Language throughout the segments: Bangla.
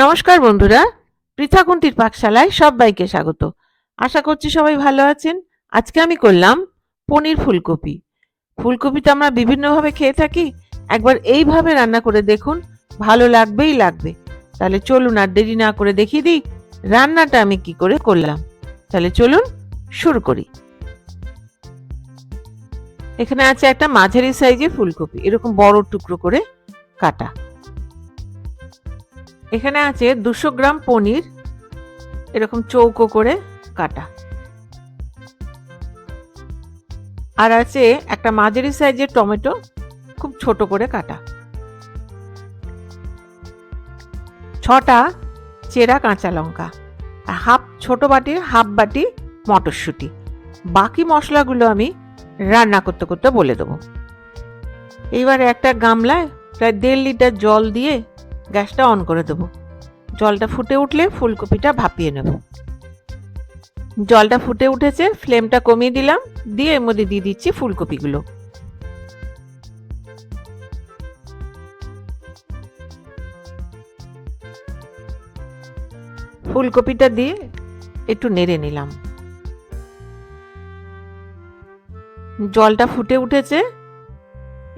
নমস্কার বন্ধুরা, পৃথাকুন্তির পাকশালায় সবাইকে স্বাগত। আশা করছি সবাই ভালো আছেন। আজকে আমি করলাম পনির ফুলকপি। ফুলকপি তো আমরা বিভিন্নভাবে খেয়ে থাকি। একবার এইভাবে রান্না করে দেখুন, ভালো লাগবেই লাগবে। তাহলে চলুন আর দেরি না করে দেখিয়ে দিই, রান্নাটা আমি কি করে করলাম। তাহলে চলুন শুরু করি। এখানে আছে একটা মাঝারি সাইজের ফুলকপি, এরকম বড় টুকরো করে কাটা। এখানে আছে দুশো গ্রাম পনির, এরকম চৌকো করে কাটা। আর আছে একটা মাঝারি সাইজের টমেটো, খুব ছোট করে কাটা। ছটা চেরা কাঁচা লঙ্কা, আর হাফ ছোট বাটির হাফ বাটি মটরশুঁটি। বাকি মশলাগুলো আমি রান্না করতে করতে বলে দেবো। এইবারে একটা গামলায় প্রায় দেড় লিটার জল দিয়ে গ্যাসটা অন করে দেবো। জলটা ফুটে উঠলে ফুলকপিটা ভাপিয়ে নেব। জলটা ফুটে উঠেছে, ফ্লেমটা কমিয়ে দিলাম, দিয়ে এর মধ্যে দিয়ে দিচ্ছি ফুলকপিগুলো। ফুলকপিটা দিয়ে একটু নেড়ে নিলাম। জলটা ফুটে উঠেছে,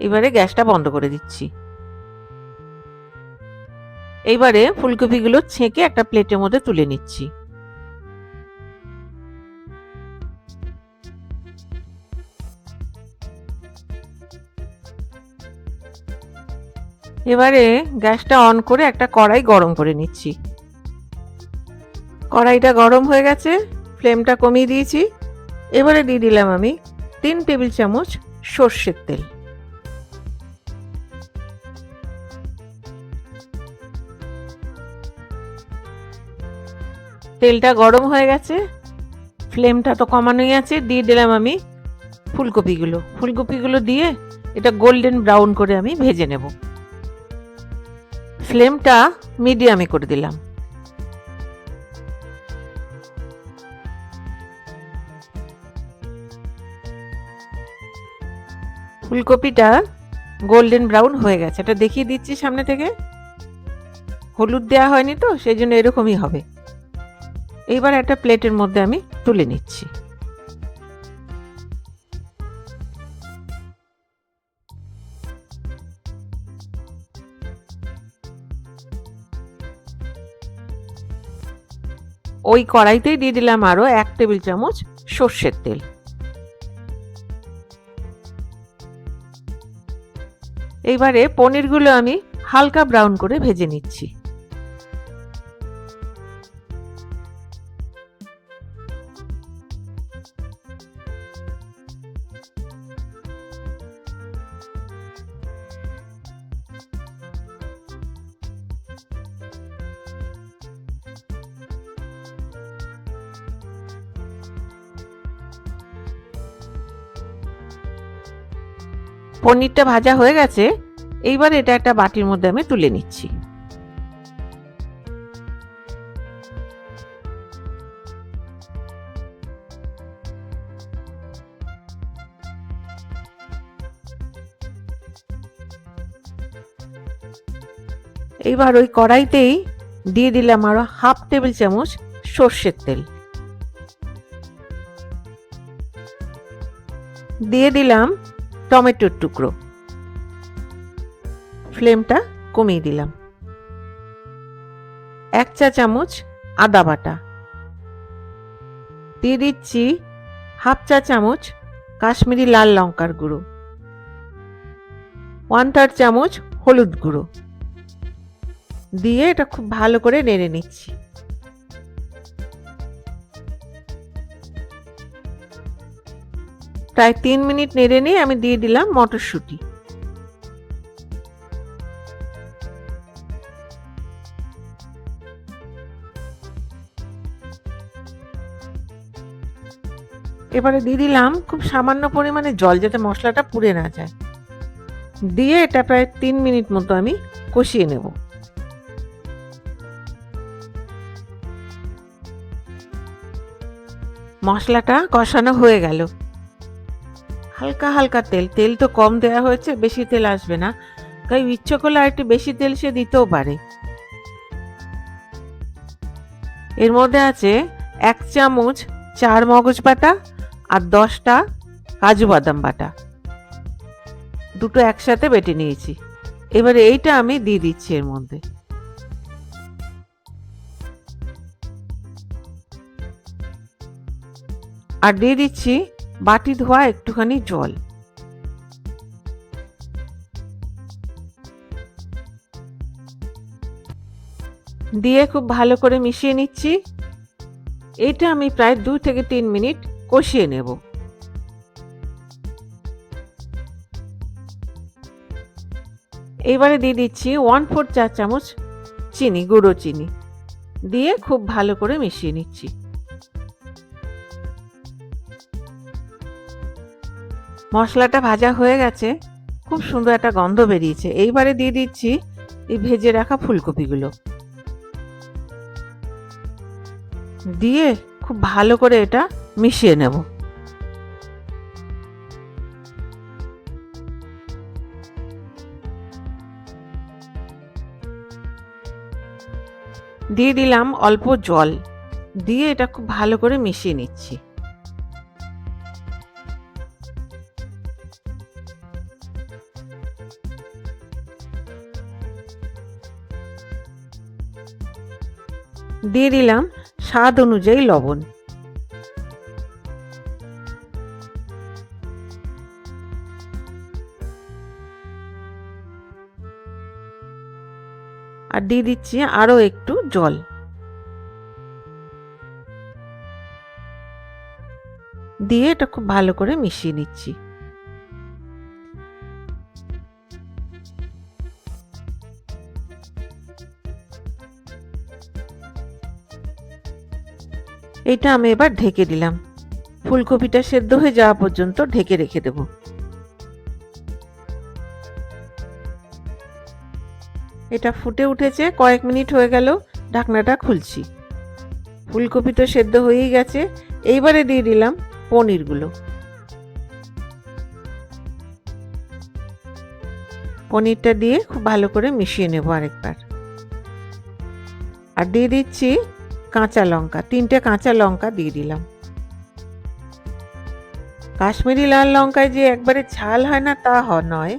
এবারে গ্যাসটা বন্ধ করে দিচ্ছি। এইবারে ফুলকপিগুলো ছেঁকে একটা প্লেটের মধ্যে তুলে নিচ্ছি। এবারে গ্যাসটা অন করে একটা কড়াই গরম করে নিচ্ছি। কড়াইটা গরম হয়ে গেছে, ফ্লেমটা কমিয়ে দিয়েছি। এবারে দিয়ে দিলাম আমি তিন টেবিল চামচ সর্ষের তেল। তেলটা গরম হয়ে গেছে, ফ্লেমটা তো কমানোই আছে, দিয়ে দিলাম আমি ফুলকপিগুলো। ফুলকপিগুলো দিয়ে এটা গোল্ডেন ব্রাউন করে আমি ভেজে নেব। ফ্লেমটা মিডিয়ামে করে দিলাম। ফুলকপিটা গোল্ডেন ব্রাউন হয়ে গেছে। এটা দেখিয়ে দিচ্ছি সামনে থেকে। হলুদ দেওয়া হয়নি তো, সেই জন্য এরকমই হবে। এইবার একটা প্লেটের মধ্যে আমি তুলে নিচ্ছি। ওই কড়াইতেই দিয়ে দিলাম আরও এক টেবিল চামচ সর্ষের তেল। এইবারে পনিরগুলো আমি হালকা ব্রাউন করে ভেজে নিচ্ছি। পনিরটা ভাজা হয়ে গেছে, এইবার এটা একটা বাটির মধ্যে আমি তুলে নিচ্ছি। এইবার ওই কড়াইতেই দিয়ে দিলাম আরও হাফ টেবিল চামচ সর্ষের তেল। দিয়ে দিলাম টমেটোর টুকরো। ফ্লেমটা কমিয়ে দিলাম। এক চা চামচ আদা বাটা। দিয়ে দিচ্ছি হাফ চা চামচ কাশ্মীরি লাল লঙ্কার গুঁড়ো। ওয়ান থার্ড চামচ হলুদ গুঁড়ো। দিয়ে এটা খুব ভালো করে নেড়ে নিচ্ছি। প্রায় তিন মিনিট নেড়ে নিয়ে আমি দিয়ে দিলাম মটরশুঁটি। এবারে দিয়ে দিলাম খুব সামান্য পরিমাণে জল যাতে মশলাটা পুড়ে না যায়। দিয়ে এটা প্রায় তিন মিনিট মতো আমি কষিয়ে নেব। মশলাটা কষানো হয়ে গেল। হালকা হালকা তেল। তেল তো কম দেওয়া হয়েছে, বেশি তেল আসবে না। তাই ইচ্ছে করলে আর একটু বেশি তেল সে দিতেও পারে। এর মধ্যে আছে এক চামচ চার মগজ বাটা আর দশটা কাজু বাদাম বাটা। দুটো একসাথে বেটে নিয়েছি। এবারে এইটা আমি দিয়ে দিচ্ছি এর মধ্যে। আর দিয়ে দিচ্ছি বাটি ধোয়া, একটুখানি জল। দিয়ে খুব ভালো করে মিশিয়ে নিচ্ছি। এটা আমি প্রায় দু থেকে তিন মিনিট কষিয়ে নেব। এবারে দিয়ে দিচ্ছি ওয়ান ফোর চা চামচ চিনি, গুঁড়ো চিনি। দিয়ে খুব ভালো করে মিশিয়ে নিচ্ছি। মশলাটা ভাজা হয়ে গেছে। খুব সুন্দর একটা গন্ধ বেরিয়েছে। এইবারে দিয়ে দিচ্ছি এই ভেজে রাখা ফুলকপিগুলো। দিয়ে খুব ভালো করে এটা মিশিয়ে নেব। দিয়ে দিলাম অল্প জল। দিয়ে এটা খুব ভালো করে মিশিয়ে নিচ্ছি। দিয়ে দিলাম স্বাদ অনুযায়ী লবণ। আর দিয়ে দিচ্ছি আরও একটু জল। দিয়ে এটা খুব ভালো করে মিশিয়ে নিচ্ছি। এটা আমি এবার ঢেকে দিলাম। ফুলকপিটা সেদ্ধ হয়ে যাওয়া পর্যন্ত ঢেকে রেখে দেব। এটা ফুটে উঠেছে, কয়েক মিনিট হয়ে গেল, ঢাকনাটা খুলছি। ফুলকপি তো সেদ্ধ হয়েই গেছে, এইবারে দিয়ে দিলাম পনিরগুলো। পনিরটা দিয়ে খুব ভালো করে মিশিয়ে নেব আরেকবার। আর দিয়ে দিচ্ছি কাঁচা লঙ্কা, তিনটে কাঁচা লঙ্কা দিয়ে দিলাম। কাশ্মীরি লাল লঙ্কায় যে একবারে ঝাল হয় না, তা নয়।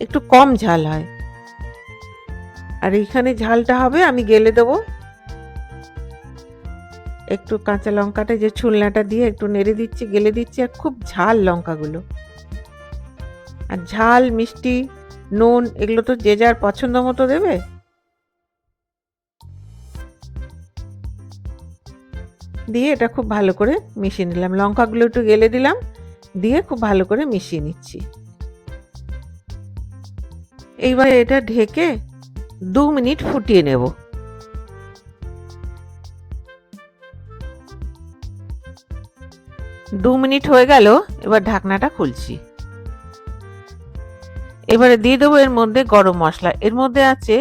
একটু কম ঝাল হয়। আর এইখানে ঝালটা হবে, আমি গেলে দেবো। একটু কাঁচা লঙ্কাটা, যে ছুলনাটা দিয়ে একটু নেড়ে দিচ্ছি, গেলে দিচ্ছি, আর খুব ঝাল লঙ্কাগুলো। আর ঝাল, মিষ্টি, নুন, এগুলো তো যে যার পছন্দ মতো দেবে। দিয়ে এটা খুব ভালো করে মিশিয়ে নিলাম। লঙ্কাগুলো একটু গেলে দিলাম, দিয়ে খুব ভালো করে মিশিয়ে নিচ্ছি। এইবার এটা ঢেকে দু মিনিট ফুটিয়ে নেব। দু মিনিট হয়ে গেল, এবার ঢাকনাটা খুলছি। এবারে দিয়ে দেবো এর মধ্যে গরম মশলা। এর মধ্যে আছে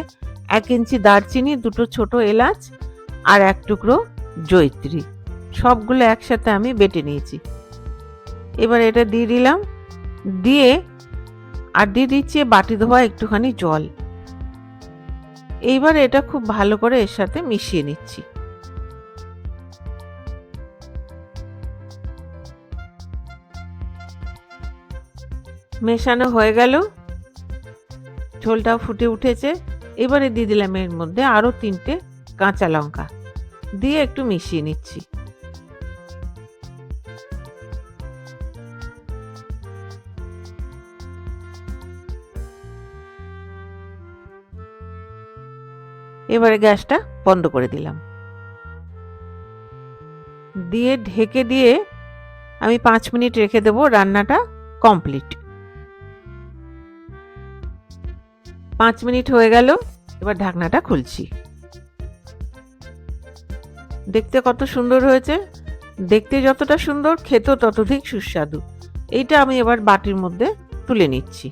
এক ইঞ্চি দারচিনি, দুটো ছোট এলাচ আর এক টুকরো জৈত্রী সবগুলো একসাথে আমি বেটে নিয়েছি। এবার এটা দিয়ে দিলাম। দিয়ে আর দিয়ে দিচ্ছি বাটি ধোয়া একটুখানি জল। এইবার এটা খুব ভালো করে এর সাথে মিশিয়ে নিচ্ছি। মেশানো হয়ে গেল। ঝোলটাও ফুটে উঠেছে। এবারে দিয়ে দিলাম এর মধ্যে আরও তিনটে কাঁচা লঙ্কা। দিয়ে একটু মিশিয়ে নিচ্ছি। এবারে গ্যাসটা বন্ধ করে দিলাম। দিয়ে ঢেকে দিয়ে আমি পাঁচ মিনিট রেখে দেবো রান্নাটা কমপ্লিট। পাঁচ মিনিট হয়ে গেল, এবার ঢাকনাটা খুলছি। দেখতে কত সুন্দর হয়েছে। দেখতে যতটা সুন্দর, খেতেও ততধিক সুস্বাদু। এইটা আমি এবার বাটির মধ্যে তুলে নিচ্ছি।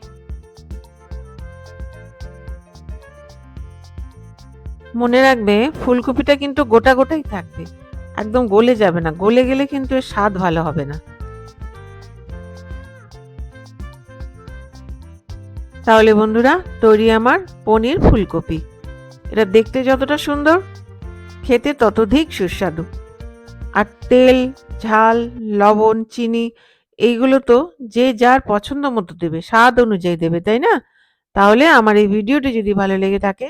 মনে রাখবে, ফুলকপিটা কিন্তু গোটা গোটাই থাকবে। একদম গলে যাবে না। গলে গেলে কিন্তু এর স্বাদ ভালো হবে না। তাহলে বন্ধুরা, তৈরি আমার পনির ফুলকপি। এটা দেখতে যতটা সুন্দর, খেতে ততধিক সুস্বাদু। আর তেল, ঝাল, লবণ, চিনি, এইগুলো তো যে যার পছন্দ মতো দেবে, স্বাদ অনুযায়ী দেবে, তাই না? তাহলে আমার এই ভিডিওটি যদি ভালো লেগে থাকে